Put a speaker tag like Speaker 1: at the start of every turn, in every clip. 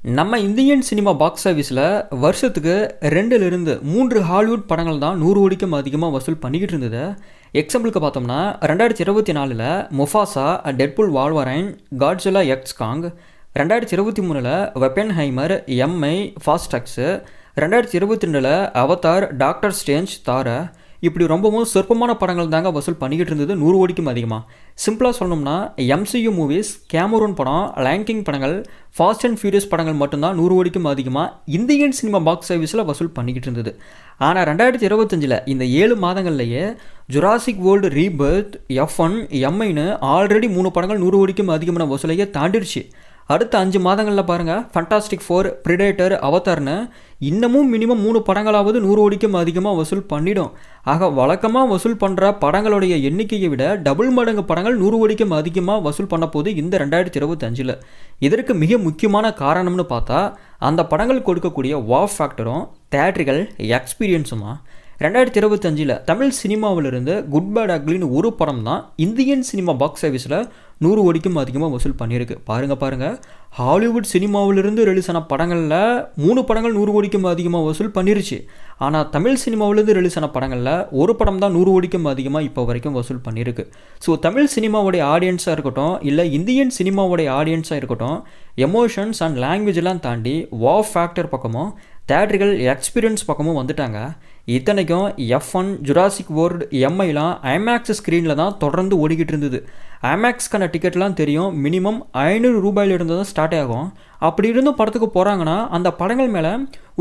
Speaker 1: நம்ம Indian cinema box ஆஃபீஸில் வருஷத்துக்கு ரெண்டுலேருந்து மூன்று ஹாலிவுட் படங்கள் தான் நூறு கோடிக்கும் அதிகமாக வசூல் பண்ணிக்கிட்டு இருந்தது. எக்ஸாம்பிளுக்கு பார்த்தோம்னா ரெண்டாயிரத்தி இருபத்தி நாலில் Mufasa Deadpool Wolverine Godzilla x Kong ரெண்டாயிரத்தி இருபத்தி மூணில் வெப்பன் ஹைமர் எம்ஐ ஃபாஸ்டக்ஸு ரெண்டாயிரத்தி இருபத்தி ரெண்டில் அவதார் டாக்டர் ஸ்டேஞ்ச் தார இப்படி ரொம்பவும் சொற்பமான படங்கள் தாங்க வசூல் பண்ணிக்கிட்டு இருந்தது. நூறு கோடிக்கும் அதிகமாக சிம்பிளாக சொல்லணும்னா எம்சியூ மூவிஸ் கேமரூன் படம் லேங்கிங் படங்கள் ஃபாஸ்ட் அண்ட் ஃபியூரியஸ் படங்கள் மட்டும்தான் நூறு கோடிக்கும் அதிகமாக இந்தியன் சினிமா பாக்ஸ் சர்வீஸில் வசூல் பண்ணிக்கிட்டு இருந்தது. ஆனால் ரெண்டாயிரத்தி இருபத்தஞ்சில் இந்த ஏழு மாதங்கள்லேயே Jurassic World Rebirth F one எம்ஐன்னு already மூணு படங்கள் நூறு கோடிக்கும் அதிகமான வசூலையே தாண்டிடுச்சு. அடுத்த அஞ்சு மாதங்களில் பாருங்கள் ஃபண்டாஸ்டிக் ஃபோர் ப்ரிடேட்டர் அவதார்னு இன்னமும் மினிமம் மூணு படங்களாவது நூறு கோடிக்கும் அதிகமாக வசூல் பண்ணிடும். ஆக வழக்கமாக வசூல் பண்ணுற படங்களுடைய எண்ணிக்கையை விட டபுள் மடங்கு படங்கள் நூறு கோடிக்கும் அதிகமாக வசூல் பண்ண போது இந்த ரெண்டாயிரத்தி இருபத்தஞ்சில். இதற்கு மிக முக்கியமான காரணம்னு பார்த்தா அந்த படங்கள் கொடுக்கக்கூடிய வா ஃபேக்டரும் தேட்ரிகள் எக்ஸ்பீரியன்ஸுமா ரெண்டாயிரத்தி இருபத்தஞ்சில் தமிழ் சினிமாவிலிருந்து குட் பேட் அக்லின்னு ஒரு படம் தான் இந்தியன் சினிமா பாக்ஸ் ஆஃபீஸில் நூறு கோடிக்கும் அதிகமாக வசூல் பண்ணியிருக்கு. பாருங்கள் பாருங்கள் ஹாலிவுட் சினிமாவிலிருந்து ரிலீஸ் ஆன படங்களில் மூணு படங்கள் நூறு கோடிக்கும் அதிகமாக வசூல் பண்ணிருச்சு. ஆனால் தமிழ் சினிமாவிலேருந்து ரிலீஸ் ஆன படங்களில் ஒரு படம் தான் நூறு கோடிக்கும் அதிகமாக இப்போ வரைக்கும் வசூல் பண்ணியிருக்கு. ஸோ தமிழ் சினிமாவுடைய ஆடியன்ஸாக இருக்கட்டும் இல்லை இந்தியன் சினிமாவுடைய ஆடியன்ஸாக இருக்கட்டும் எமோஷன்ஸ் அண்ட் லாங்குவேஜ்லாம் தாண்டி வா ஃபேக்டர் பக்கமும் தேட்டர்கள் எக்ஸ்பீரியன்ஸ் பக்கமும் வந்துட்டாங்க. இத்தனைக்கும் எஃப் ஒன் ஜுராசிக் வேர்ல்டு எம்ஐலாம் ஐமேக்ஸ் ஸ்க்ரீனில் தான் தொடர்ந்து ஓடிக்கிட்டு இருந்தது. ஐமேக்ஸ்க்கான டிக்கெட்லாம் தெரியும். மினிமம் ஐநூறு ரூபாயிலிருந்து தான் ஸ்டார்ட் ஆகும். அப்படி இருந்தும் படத்துக்கு போகிறாங்கன்னா அந்த படங்கள் மேலே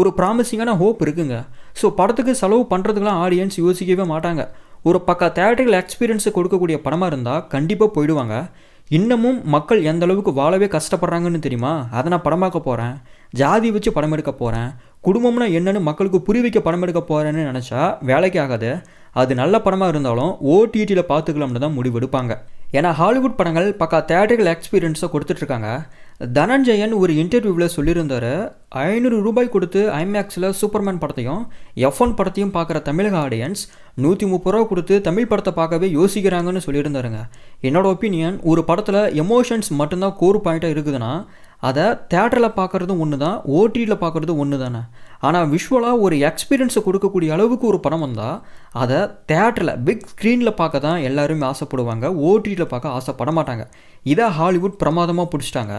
Speaker 1: ஒரு ப்ராமிசிங்கான ஹோப் இருக்குங்க. ஸோ படத்துக்கு செலவு பண்ணுறதுக்கெலாம் ஆடியன்ஸ் யோசிக்கவே மாட்டாங்க. ஒரு பக்க தேட்டரில் எக்ஸ்பீரியன்ஸை கொடுக்கக்கூடிய படமாக இருந்தால் கண்டிப்பாக போயிடுவாங்க. இன்னமும் மக்கள் எந்த அளவுக்கு வாழவே கஷ்டப்படுறாங்கன்னு தெரியுமா? அதை நான் படமாக்க போகிறேன் ஜாதி வச்சு படம் எடுக்க போகிறேன் குடும்பம்னா என்னன்னு மக்களுக்கு புரிவிக்க படம் எடுக்க போகிறேன்னு நினச்சா வேலைக்கு ஆகாது. அது நல்ல படமாக இருந்தாலும் ஓடிடியில் பார்த்துக்கலாம்னு தான் முடிவெடுப்பாங்க ஏன்னா ஹாலிவுட் படங்கள் பக்கா தேட்டரிக்கல் எக்ஸ்பீரியன்ஸை கொடுத்துட்ருக்காங்க. தனஞ்சயன் ஒரு இன்டர்வியூவில் சொல்லியிருந்தார் ஐநூறு ரூபாய் கொடுத்து ஐமேக்ஸில் சூப்பர்மேன் படத்தையும் எஃப் ஒன் படத்தையும் பார்க்குற தமிழக ஆடியன்ஸ் நூற்றி முப்பது ரூபா கொடுத்து தமிழ் படத்தை பார்க்கவே யோசிக்கிறாங்கன்னு சொல்லியிருந்தாருங்க. என்னோட ஒப்பீனியன் ஒரு படத்தில் எமோஷன்ஸ் மட்டும்தான் கோர் பாயிண்ட்டாக இருக்குதுன்னா அதை தேட்டரில் பார்க்குறதும் ஒன்று தான் ஓடிடியில் பார்க்குறதும் ஒன்று தானே ஆனால் விஷுவலாக ஒரு எக்ஸ்பீரியன்ஸை கொடுக்கக்கூடிய அளவுக்கு ஒரு படம் வந்தால் அதை தேட்டரில் பிக் ஸ்க்ரீனில் பார்க்க தான் எல்லாருமே ஆசைப்படுவாங்க ஓடிடியில் பார்க்க ஆசைப்பட மாட்டாங்க இதை ஹாலிவுட் பிரமாதமாக பிடிச்சிட்டாங்க.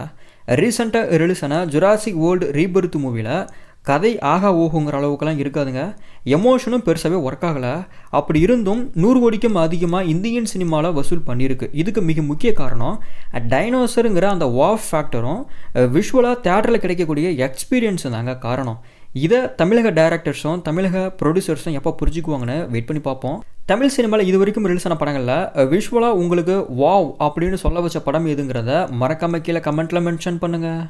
Speaker 1: ரீசெண்டாக ரிலீஸ் ஆன ஜுராசிக் வேர்ல்டு ரீபர்த் மூவியில் கதை ஆகா ஓஹோங்கிற அளவுக்குலாம் இருக்காதுங்க. எமோஷனும் பெருசாகவே ஒர்க் ஆகலை. அப்படி இருந்தும் நூறு கோடிக்கும் அதிகமாக இந்தியன் சினிமாவில் வசூல் பண்ணியிருக்கு. இதுக்கு மிக முக்கிய காரணம் டைனோசருங்கிற அந்த வாஃப் ஃபேக்டரும் விஷுவலாக தேட்டரில் கிடைக்கக்கூடிய எக்ஸ்பீரியன்ஸும் தாங்க காரணம். இதை தமிழக டைரக்டர்ஸும் தமிழக ப்ரொடியூசர்ஸும் எப்போ புரிஞ்சுக்குவாங்கன்னு வெயிட் பண்ணி பார்ப்போம். தமிழ் சினிமாவில் இது வரைக்கும் ரிலீஸ் ஆன படங்களில் விஷுவலாக உங்களுக்கு வாவ் அப்படின்னு சொல்ல வச்ச படம் எதுங்கிறத மறக்காம கீழே கமெண்ட்டில் மென்ஷன் பண்ணுங்கள்